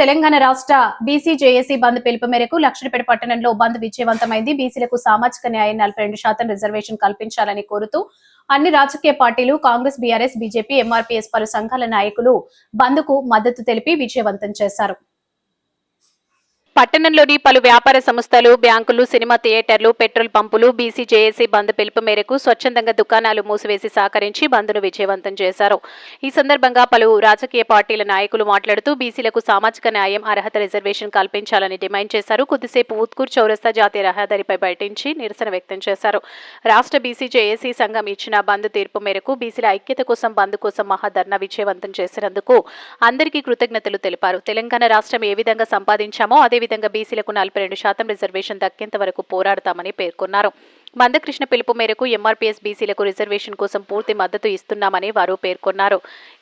తెలంగాణ రాష్ట్ర BC JAC బంద్ పిలుపు మేరకు లక్షణపేట పట్టణంలో బంద్ విజయవంతమైంది. బీసీలకు సామాజిక న్యాయం నలభై రెండు శాతం రిజర్వేషన్ కల్పించాలని కోరుతూ అన్ని రాజకీయ పార్టీలు కాంగ్రెస్ బీఆర్ఎస్ బీజేపీ ఎంఆర్పీఎస్ పలు సంఘాల నాయకులు బంద్కు మద్దతు తెలిపి విజయవంతం చేశారు. పట్టణంలోని పలు వ్యాపార సంస్థలు బ్యాంకులు సినిమా థియేటర్లు పెట్రోల్ పంపులు బీసీ జేఏసీ బంద్ పిలుపు మేరకు స్వచ్ఛందంగా దుకాణాలు మూసివేసి సహకరించి బంద్ను విజయవంతం చేశారు. ఈ సందర్భంగా పలు రాజకీయ పార్టీల నాయకులు మాట్లాడుతూ బీసీలకు సామాజిక న్యాయం అర్హత రిజర్వేషన్ కల్పించాలని డిమాండ్ చేశారు. కొద్దిసేపు ఉత్కూర్ చౌరస్తా జాతీయ రహదారిపై బయటించి నిరసన వ్యక్తం చేశారు. రాష్ట్ర బీసీ జేఏసీ సంఘం ఇచ్చిన బంద్ తీర్పు మేరకు బీసీల ఐక్యత కోసం బంద్ కోసం మహాధర్నా విజయవంతం చేసినందుకు అందరికీ కృతజ్ఞతలు తెలిపారు. తెలంగాణ రాష్ట్రం ఏ విధంగా సంపాదించామో అదేవిధంగా బీసీలకు నలభై రెండు శాతం రిజర్వేషన్ దక్కేంత వరకు పోరాడతామని పేర్కొన్నారు. మందకృష్ణ పిలుపు మేరకు ఎంఆర్పీఎస్ బీసీలకు రిజర్వేషన్ కోసం పూర్తి మద్దతు ఇస్తున్నామని వారు పేర్కొన్నారు.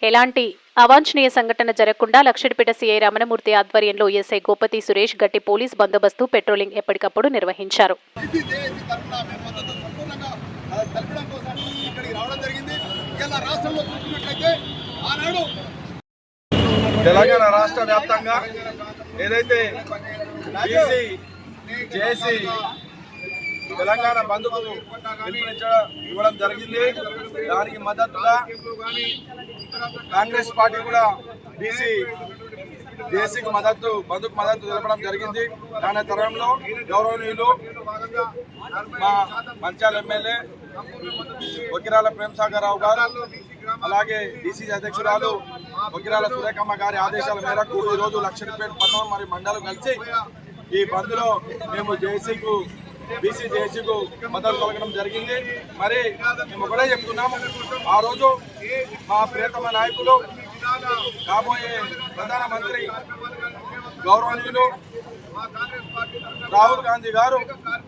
ఎలాంటి అవాంఛనీయ సంఘటన జరగకుండా లక్షడిపేట సీఐ రమణమూర్తి ఆధ్వర్యంలో ఎస్ఐ గోపతి సురేష్ గట్టి పోలీస్ బందోబస్తు పెట్రోలింగ్ ఎప్పటికప్పుడు నిర్వహించారు. తెలంగాణ రాష్ట్ర వ్యాప్తంగా ఏదైతే బీసీ జేసీ తెలంగాణ బంధుకు ఇవ్వడం జరిగింది. దానికి మద్దతుగా కాంగ్రెస్ పార్టీ కూడా బీసీ జేసీకి మద్దతు బంధుకు మద్దతు తెలపడం జరిగింది. దాని తరంలో గౌరవనీయులు మా మంచాల ఎమ్మెల్యే వకిరాల ప్రేమసాగర్ రావు గారు అలాగే డీసీ అధ్యక్షురాలు బొగ్గిరాల సురేఖమ్మ గారి ఆదేశాల మేరకు ఈ రోజు లక్షడిపేట పట్టణం మరియు మండలం కలిసి ఈ బంద్లో మేము జేసీకు బీసీ జేసీకు మద్దతు కలగడం జరిగింది. మరి మేము కూడా చెప్తున్నాము. ఆ రోజు మా ప్రియతమ నాయకులు కాబోయే ప్రధానమంత్రి గౌరవనీయులు రాహుల్ గాంధీ గారు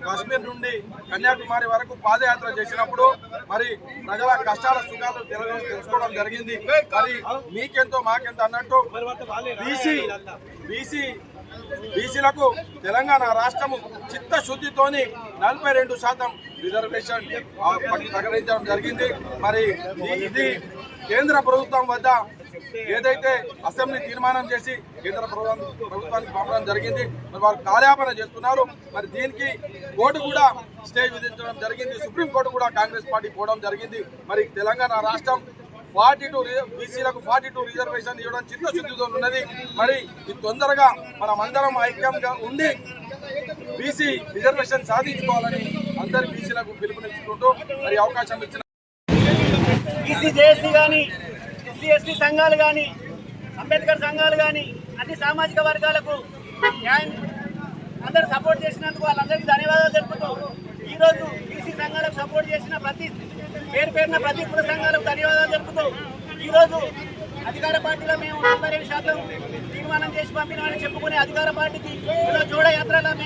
కాశ్మీర్ నుండి కన్యాకుమారి వరకు పాదయాత్ర చేసినప్పుడు మరి ప్రజల కష్టాల సుఖాలు తెలుసుకోవడం జరిగింది. మరి మీకెంతో మాకెంతో అన్నట్టు బీసీ బీసీ బీసీలకు తెలంగాణ రాష్ట్రము చిత్తశుద్ధితోని నలభై రెండు శాతం రిజర్వేషన్ ప్రకటించడం జరిగింది. మరి ఇది కేంద్ర ప్రభుత్వం వద్ద ఏదైతే అసెంబ్లీ తీర్మానం చేసి కేంద్ర ప్రభుత్వం ప్రభుత్వానికి పంపడం జరిగింది మరి వారు కార్యాపన చేస్తున్నారు. మరి దీనికి కోర్టు కూడా స్టే విధించడం జరిగింది. సుప్రీంకోర్టు కూడా కాంగ్రెస్ పార్టీ పోవడం జరిగింది. మరి తెలంగాణ రాష్ట్రం ఫార్టీ టూ బీసీలకు ఫార్టీ టూ రిజర్వేషన్ ఇవ్వడం చిత్తశుద్ధితో ఉన్నది. మరి ఇది తొందరగా మనం అందరం ఐక్యంగా ఉండి బీసీ రిజర్వేషన్ సాధించుకోవాలని అందరి బీసీలకు పిలుపునిచ్చుకుంటూ మరి అవకాశం ఇచ్చిన జేఏసీ కానీ ఎస్సీ ఎస్టీ సంఘాలు కానీ అంబేద్కర్ సంఘాలు కానీ అన్ని సామాజిక వర్గాలకు న్యాయం అందరూ సపోర్ట్ చేసినందుకు వాళ్ళందరికీ ధన్యవాదాలు తెలుపుతూ ఈరోజు బీసీ సంఘాలకు సపోర్ట్ చేసిన ప్రతి పేరు పేరున ప్రతి కుల సంఘాలకు ధన్యవాదాలు తెలుపుతూ ఈరోజు అధికార పార్టీలో మేము నలభై శాతం తీర్మానం చేసి పంపినామని చెప్పుకునే అధికార పార్టీకి ఈరోజు జోడ యాత్రలో మేము